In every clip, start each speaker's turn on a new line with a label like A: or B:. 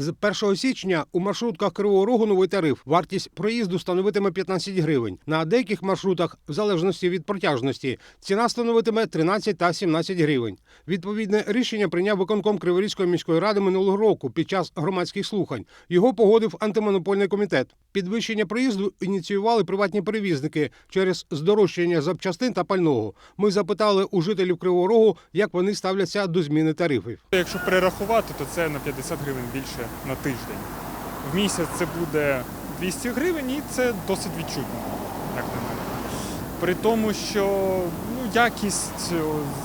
A: З 1 січня у маршрутках Кривого Рогу новий тариф. Вартість проїзду становитиме 15 гривень. На деяких маршрутах, в залежності від протяжності, ціна становитиме 13 та 17 гривень. Відповідне рішення прийняв виконком Криворізької міської ради минулого року під час громадських слухань. Його погодив антимонопольний комітет. Підвищення проїзду ініціювали приватні перевізники через здорожчання запчастин та пального. Ми запитали у жителів Кривого Рогу, як вони ставляться до зміни тарифів.
B: Якщо перерахувати, то це на 50 гривень більше на тиждень. В місяць це буде 200 гривень і це досить відчутно, як на мене. При тому, що ну, якість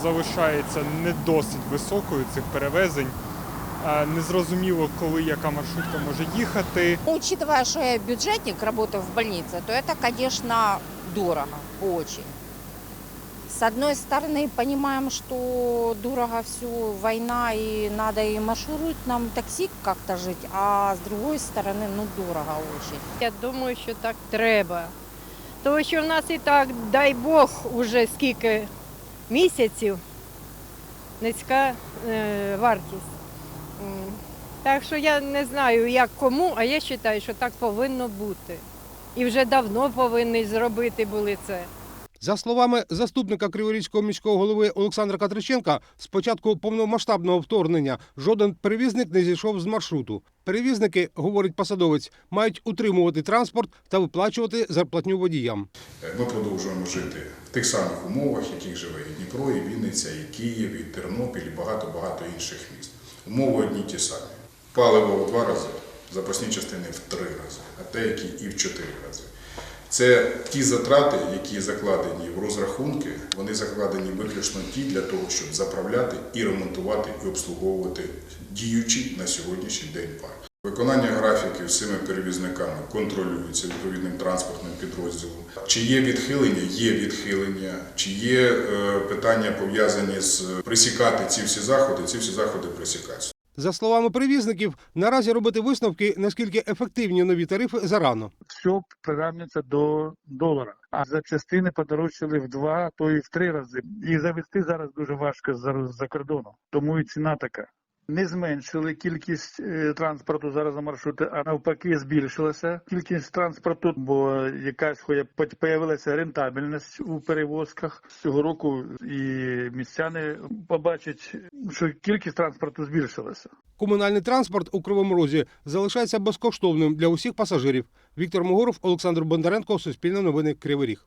B: залишається не досить високою цих перевезень А Незрозуміло, коли яка маршрутка може їхати.
C: Учитывая, что я бюджетник, работаю в больнице, то это, конечно, дорого, очень. С одной стороны, понимаем, что дорого все, война, и надо и маршрутном такси как-то жить, а с другой стороны, ну, дорого очень.
D: Я думаю, що так треба. Тому що в нас і так, дай Бог, уже скільки місяців низька е, вартість. Так що я не знаю, як кому, а я вважаю, що так повинно бути. І вже давно повинні зробити були це.
A: За словами заступника Криворізького міського голови Олександра Катриченка, з початку повномасштабного вторгнення жоден перевізник не зійшов з маршруту. Перевізники, говорить посадовець, мають утримувати транспорт та виплачувати зарплатню водіям.
E: Ми продовжуємо жити в тих самих умовах, в яких живе і Дніпро, і Вінниця, і Київ, і Тернопіль, і багато-багато інших міст. Умови одні ті самі. Паливо в два рази, запасні частини в три рази, а деякі і в чотири рази. Це ті затрати, які закладені в розрахунки, вони закладені виключно ті для того, щоб заправляти і ремонтувати і обслуговувати діючий на сьогоднішній день парк. Виконання графіків цими перевізниками контролюється відповідним транспортним підрозділом. Чи є відхилення? Є відхилення. Чи є е, питання пов'язані з присікати ці всі заходи? Ці всі заходи присікаються.
A: За словами перевізників, наразі робити висновки, наскільки ефективні нові тарифи зарано.
F: все приравнюється до долара. А запчастини подорожчали в два, то і в три рази. І завести зараз дуже важко за, за кордону. Тому і ціна така. Не зменшили кількість е, транспорту зараз на маршрути, а навпаки збільшилася кількість транспорту, бо якась хоя появилася рентабельність у перевозках цього року, і містяни побачать, що кількість транспорту збільшилася.
A: Комунальний транспорт у Кривому Розі залишається безкоштовним для усіх пасажирів. Віктор Могоров, Олександр Бондаренко, Суспільне новини, Кривий Ріг.